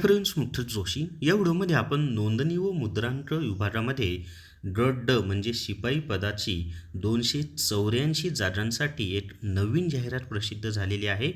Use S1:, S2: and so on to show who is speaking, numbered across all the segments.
S1: Friends मुठ्ठल Joshi. या व्हिडिओमध्ये आपण नोंदणी व मुद्रांक विभागामध्ये गट ड म्हणजे शिपाई पदाची दोनशे चौऱ्याऐंशी जागांसाठी एक नवीन जाहिरात प्रसिद्ध झालेली आहे.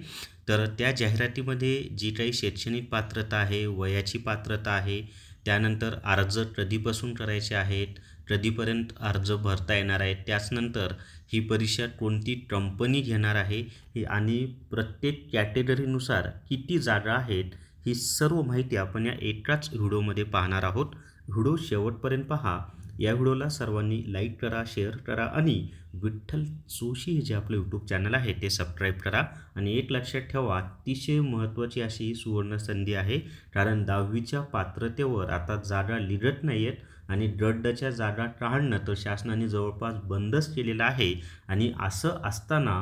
S1: तर त्या जाहिरातीमध्ये जी काही शैक्षणिक पात्रता आहे वयाची पात्रता आहे त्यानंतर अर्ज कधीपासून करायचे आहेत कधीपर्यंत अर्ज भरता येणार आहे त्याचनंतर ही परीक्षा कोणती कंपनी घेणार आहे आणि प्रत्येक कॅटेगरीनुसार किती जागा आहेत ही सर्व माहिती आपण या एकाच व्हिडिओमध्ये पाहणार आहोत. व्हिडिओ शेवटपर्यंत पहा. या व्हिडिओला सर्वांनी लाईक करा शेअर करा आणि विठ्ठल जोशी हे जे आपलं यूट्यूब चॅनल आहे ते सबस्क्राईब करा आणि एक लक्षात ठेवा अतिशय महत्त्वाची अशी ही सुवर्ण संधी आहे. कारण दहावीच्या पात्रतेवर आता जागा लिगत नाही आहेत आणि गड्डच्या जागा काढणं तर शासनाने जवळपास बंदच केलेलं आहे. आणि असं असताना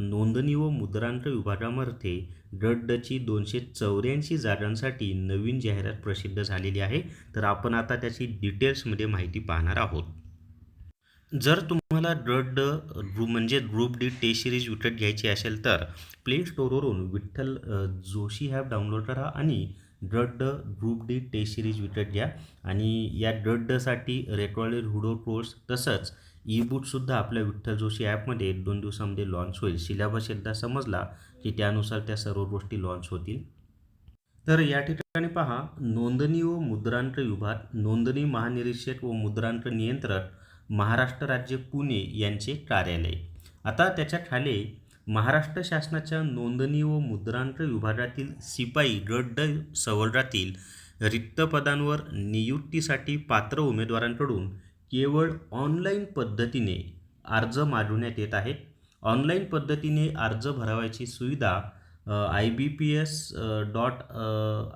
S1: नोंदणी व मुद्रांक विभागामध्ये गड्डची दोनशे चौऱ्याऐंशी जागांसाठी नवीन जाहिरात प्रसिद्ध झालेली आहे. तर आपण आता त्याची डिटेल्समध्ये माहिती पाहणार आहोत. जर तुम्हाला ड्रड ग्रुप म्हणजे ग्रुप डी टे सिरीज विकत घ्यायची असेल तर प्ले स्टोरवरून विठ्ठल जोशी ॲप डाउनलोड करा आणि गड ग्रुप डी टे सिरीज विकत घ्या. आणि या गडसाठी रेकॉर्डेड हुडो कोर्स तसंच ई बुकसुद्धा आपल्या विठ्ठल जोशी ॲपमध्ये एक दोन दिवसामध्ये लॉन्च होईल. सिलेबस एकदा समजला की त्यानुसार त्या सर्व गोष्टी लॉन्च होतील. तर या ठिकाणी पहा नोंदणी व मुद्रांक विभाग नोंदणी महानिरीक्षक व मुद्रांक नियंत्रक महाराष्ट्र राज्य पुणे यांचे कार्यालय. आता त्याच्याखाली महाराष्ट्र शासनाच्या नोंदणी व मुद्रांक विभागातील शिपाई गड्ड सवर्गातील रिक्त पदांवर नियुक्तीसाठी पात्र उमेदवारांकडून केवळ ऑनलाईन पद्धतीने अर्ज मागवण्यात येत आहेत. ऑनलाईन पद्धतीने अर्ज भरावायची सुविधा I B P S dot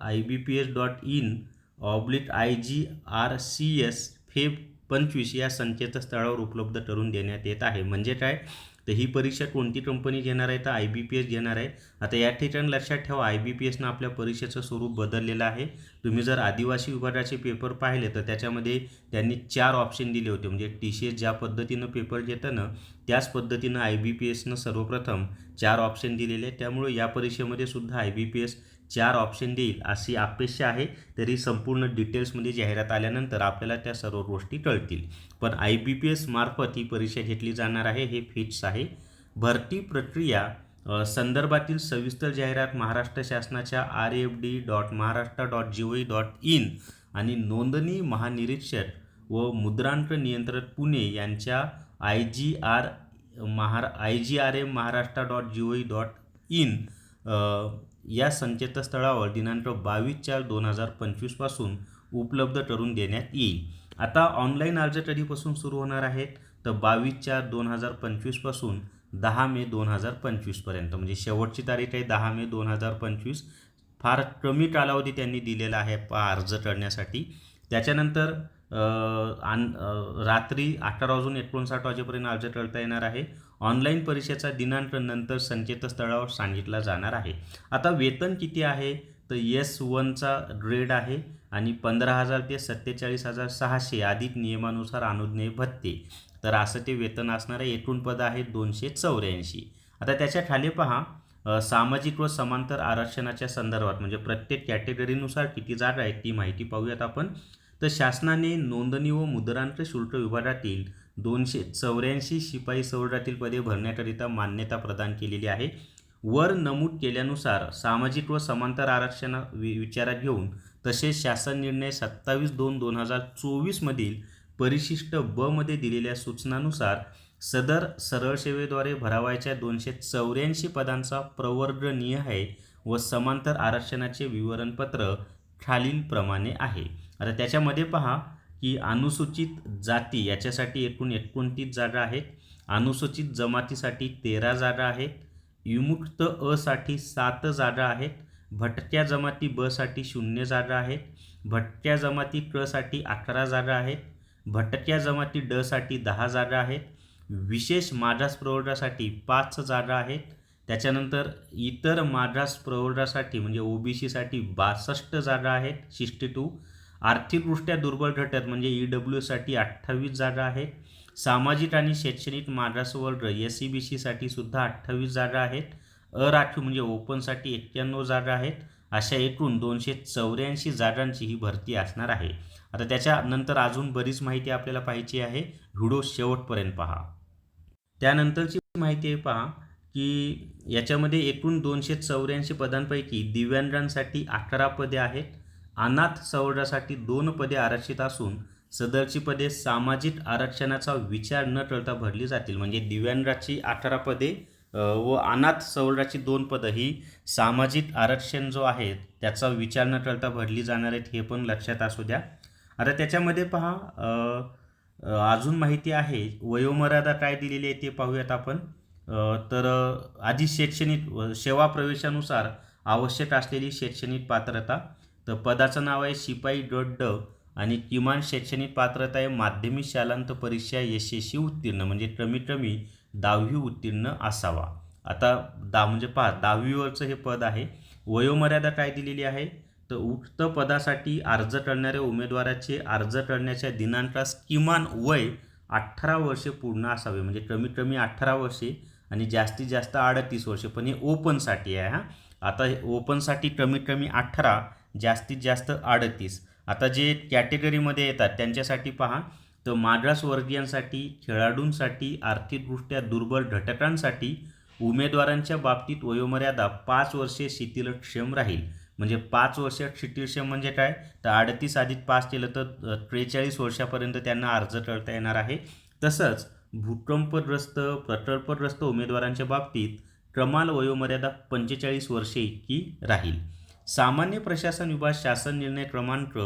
S1: I B P S dot in oblique I G R C S Feb पंचवीस या संकेतस्थळावर उपलब्ध करून देण्यात येत आहे. म्हणजे काय? तर ही परीक्षा कोणती कंपनी घेणार आहे? तर आय बी पी एस घेणार आहे. आता या ठिकाणी लक्षात ठेवा आय बी पी एसनं आपल्या परीक्षेचं स्वरूप बदललेलं आहे. तुम्ही जर आदिवासी विभागाचे पेपर पाहिले तर त्याच्यामध्ये त्यांनी चार ऑप्शन दिले होते. म्हणजे टी सी एस ज्या पद्धतीनं पेपर घेतं ना त्याच पद्धतीनं आय बी पी एसनं सर्वप्रथम चार ऑप्शन दिलेले आहेत. त्यामुळे या परीक्षेमध्ये सुद्धा आय बी पी एस चार ऑप्शन देईल अशी अपेक्षा आहे. तरी संपूर्ण डिटेल्समध्ये जाहिरात आल्यानंतर आपल्याला त्या सर्व गोष्टी कळतील. पण आय बी पी एस मार्फत ही परीक्षा घेतली जाणार आहे हे फिक्स आहे. भरती प्रक्रिया संदर्भातील सविस्तर जाहिरात महाराष्ट्र शासनाच्या R F D dot Maharashtra dot G O dot in आणि नोंदणी महानिरीक्षक व मुद्रांक नियंत्रक पुणे यांच्या आय जी आर महारा I G R M Maharashtra dot G O dot in या संकेतस्थळावर दिनांक बावीस चार दोन हजार पंचवीसपासून उपलब्ध करून देण्यात येईल. आता ऑनलाईन अर्ज कधीपासून सुरू होणार आहेत तर बावीस चार दोन हजार पंचवीसपासून दहा मे दोन हजार पंचवीसपर्यंत म्हणजे शेवटची तारीख आहे दहा मे दोन हजार पंचवीस. फार कमी कालावधी त्यांनी दिलेला आहे पा अर्ज करण्यासाठी. त्याच्यानंतर आन रात्री अठरा वाजून एकोणसाठ वाजेपर्यंत अर्ज करता येणार आहे. ऑनलाईन परीक्षेचा दिनांक नंतर संकेतस्थळावर सांगितला जाणार आहे. आता वेतन किती आहे? तर एस वनचा ग्रेड आहे आणि पंधरा हजार ते सत्तेचाळीस हजार सहाशे अधिक नियमानुसार अनुज्ञेय भत्ते. तर असं ते वेतन असणारे एकूण पद आहे दोनशे चौऱ्याऐंशी. आता त्याच्याखाली पहा सामाजिक व समांतर आरक्षणाच्या संदर्भात म्हणजे प्रत्येक कॅटेगरीनुसार किती जागा आहेत ती माहिती पाहूयात आपण. तर शासनाने नोंदणी व मुद्रांक शुल्क विभागातील दोनशे चौऱ्याऐंशी शिपाई सवर्गातील पदे भरण्याकरिता मान्यता प्रदान केलेली आहे. वर नमूद केल्यानुसार सामाजिक व समांतर आरक्षण वि विचारात घेऊन तसेच शासन निर्णय सत्तावीस दोन दोन हजार चोवीसमधील परिशिष्ट बमध्ये दिलेल्या सूचनानुसार सदर सरळ सेवेद्वारे भरावायच्या दोनशे चौऱ्याऐंशी पदांचा प्रवर्गनीय आहे व समांतर आरक्षणाचे विवरणपत्र खालीलप्रमाणे आहे. आता त्याच्यामध्ये पहा की अनुसूचित जाती याच्यासाठी एकूण एकोणतीस जागा आहेत. अनुसूचित जमातीसाठी तेरा जागा आहेत. विमुक्त असाठी सात जागा आहेत. भटक्या जमाती बसाठी शून्य जागा आहेत. भटक्या जमाती कसाठी अकरा जागा आहेत. भटक्या जमाती डसाठी दहा जागा आहेत. विशेष मागास प्रवर्गासाठी पाच जागा आहेत. त्याच्यानंतर इतर मागास प्रवर्गासाठी म्हणजे ओबीसीसाठी बासष्ट जागा आहेत. सिक्स्टी टू आर्थिकदृष्ट्या दुर्बल घटक म्हणजे ई डब्ल्यूसाठी अठ्ठावीस जागा आहेत सामाजिक आणि शैक्षणिक मागासवर्ग एस सी बी सीसाठी सुद्धा अठ्ठावीस जागा आहेत. अराखीव म्हणजे ओपनसाठी एक्क्याण्णव जागा आहेत. अशा एकूण दोनशे चौऱ्याऐंशी जागांची ही भरती असणार आहे. आता त्याच्यानंतर अजून बरीच माहिती आपल्याला पाहिजे आहे. व्हिडिओ शेवटपर्यंत पहा. त्यानंतरची माहिती आहे पहा की याच्यामध्ये एकूण दोनशे चौऱ्याऐंशी पदांपैकी दिव्यांगांसाठी अकरा पदे आहेत. अनाथ सवर्णासाठी दोन पदे आरक्षित असून सदरची पदे सामाजिक आरक्षणाचा विचार न टळता भरली जातील. म्हणजे दिव्यांगाची अठरा पदे व अनाथ सवर्णाची दोन पदं ही सामाजिक आरक्षण जो आहे त्याचा विचार न टळता भरली जाणार आहेत हे पण लक्षात असू द्या. आता त्याच्यामध्ये पहा अजून माहिती आहे वयोमर्यादा काय दिलेली आहे ते पाहूयात आपण. तर आधी शैक्षणिक सेवा प्रवेशानुसार आवश्यक असलेली शैक्षणिक पात्रता तर पदाचं नाव आहे शिपाई गट ड आणि किमान शैक्षणिक पात्रता आहे माध्यमिक शालांत परीक्षा यशस्वी उत्तीर्ण म्हणजे कमीत कमी दहावी उत्तीर्ण असावा. आता दा म्हणजे पहा दहावीवरचं हे पद आहे. वयोमर्यादा काय दिलेली आहे? तर उक्त पदासाठी अर्ज करणाऱ्या उमेदवाराचे अर्ज करण्याच्या दिनांकास किमान वय अठरा वर्षे पूर्ण असावे म्हणजे कमीत कमी अठरा वर्षे आणि जास्तीत जास्त अडतीस वर्षे. पण हे ओपनसाठी आहे हां. आता हे ओपनसाठी कमीत कमी अठरा जास्तीत जास्त अडतीस. आता जे कॅटेगरीमध्ये येतात त्यांच्यासाठी पहा तर मागासवर्गीयांसाठी खेळाडूंसाठी आर्थिकदृष्ट्या दुर्बल घटकांसाठी उमेदवारांच्या बाबतीत वयोमर्यादा पाच वर्षे शिथिलक्षम राहील. म्हणजे पाच वर्ष शिथिलक्षम म्हणजे काय? तर अडतीस अधिक पाच केलं तर त्रेचाळीस वर्षापर्यंत त्यांना अर्ज करता येणार आहे. तसंच भूकंपग्रस्त प्रकल्पग्रस्त उमेदवारांच्या बाबतीत कमाल वयोमर्यादा पंचेचाळीस वर्षे इतकी राहील. सामान्य प्रशासन विभाग शासन निर्णय क्रमांक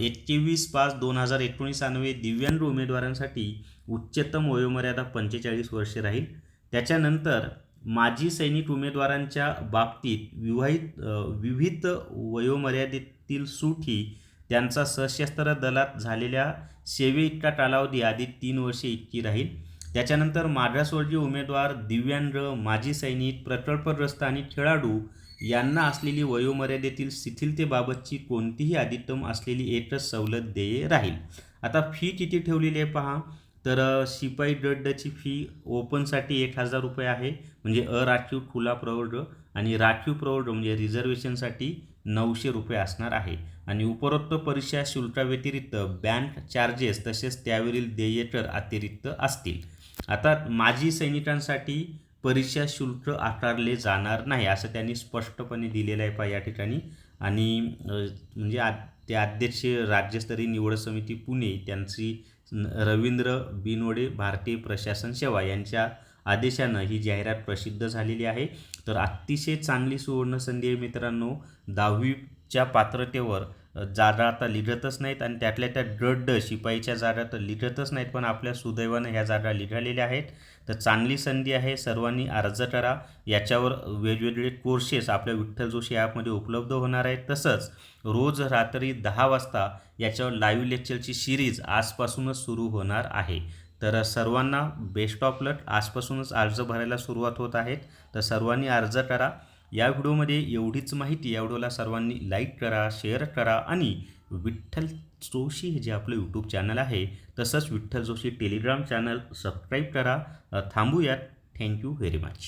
S1: एकवीस पाच दोन हजार एकोणीस अन्वये दिव्यांग उमेदवारांसाठी उच्चतम वयोमर्यादा पंचेचाळीस वर्षे राहील. त्याच्यानंतर माजी सैनिक उमेदवारांच्या बाबतीत विवाहित विविध वयोमर्यादेतील सूट ही त्यांचा सशस्त्र दलात झालेल्या सेवेइतका कालावधी आधी तीन वर्षे इतकी राहील. त्याच्यानंतर मागासवर्गीय उमेदवार दिव्यांग माजी सैनिक प्रकल्पग्रस्त आणि खेळाडू यांना असलेली वयोमर्यादेतील शिथिलतेबाबतची कोणतीही अधिकतम असलेली एकच सवलत देय राहील. आता फी किती ठेवलेली आहे पहा. तर शिपाई गड्डची फी ओपनसाठी एक हजार रुपये आहे. म्हणजे अराखीव खुला प्रौढ आणि राखीव प्रौढ म्हणजे रिझर्वेशनसाठी नऊशे रुपये असणार आहे. आणि उपरोक्त परीक्षा शुल्काव्यतिरिक्त बँक चार्जेस तसेच त्यावरील देयकर अतिरिक्त असतील. आता माजी सैनिकांसाठी परीक्षा शुल्क आकारले जाणार नाही असं त्यांनी स्पष्टपणे दिलेलं आहे पहा या ठिकाणी. आणि म्हणजे आ ते अध्यक्ष राज्यस्तरीय निवड समिती पुणे त्यांची रवींद्र बिनवडे भारतीय प्रशासन सेवा यांच्या आदेशानं ही जाहिरात प्रसिद्ध झालेली आहे. तर अतिशय चांगली सुवर्ण संधी आहे मित्रांनो. दहावीच्या पात्रतेवर जागा आता लिहितच नाहीत आणि त्यातल्या त्या गड शिपाईच्या जागा तर लिहितच नाहीत पण आपल्या सुदैवानं ह्या जागा लिहिलेल्या आहेत. तर चांगली संधी आहे सर्वांनी अर्ज करा. याच्यावर वेगवेगळे कोर्सेस आपल्या विठ्ठल जोशी ॲपमध्ये उपलब्ध होणार आहेत. तसंच रोज रात्री दहा वाजता याच्यावर लाईव्ह लेक्चरची सिरीज आजपासूनच सुरू होणार आहे. तर सर्वांना बेस्ट ऑफ लक आजपासूनच अर्ज भरायला सुरुवात होत आहेत. तर सर्वांनी अर्ज करा. या व्हिडिओमध्ये एवढीच माहिती. या व्हिडिओला सर्वांनी लाईक करा शेअर करा आणि विठ्ठल जोशी हे जे आपलं यूट्यूब चॅनल आहे तसंच Vitthal Joshi Telegram channel subscribe करा. थांबूयात. Thank you very much